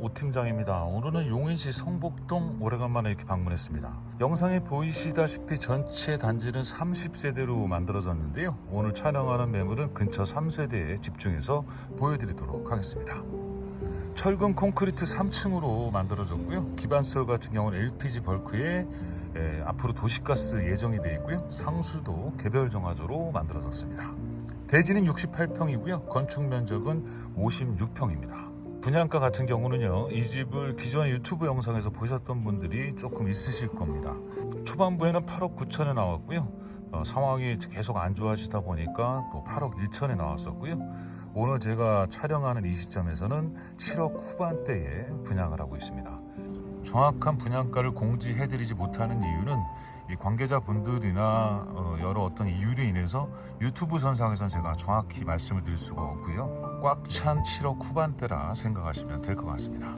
오 팀장입니다. 오늘은 용인시 성북동 오래간만에 이렇게 방문했습니다. 영상에 보이시다시피 전체 단지는 30세대로 만들어졌는데요. 오늘 촬영하는 매물은 근처 3세대에 집중해서 보여드리도록 하겠습니다. 철근 콘크리트 3층으로 만들어졌고요. 기반설 같은 경우는 LPG 벌크에 예, 앞으로 도시가스 예정이 되어 있고요. 상수도 개별 정화조로 만들어졌습니다. 대지는 68평이고요. 건축 면적은 56평입니다. 분양가 같은 경우는요, 이 집을 기존의 유튜브 영상에서 보셨던 분들이 조금 있으실 겁니다. 초반부에는 8억 9천에 나왔고요. 어, 상황이 계속 안 좋아지다 보니까 또 8억 1천에 나왔었고요. 오늘 제가 촬영하는 이 시점에서는 7억 후반대에 분양을 하고 있습니다. 정확한 분양가를 공지해드리지 못하는 이유는 이 관계자분들이나 어, 여러 어떤 이유로 인해서 유튜브 선상에서는 제가 정확히 말씀을 드릴 수가 없고요. 꽉 찬 7억 후반대라 생각하시면 될 것 같습니다.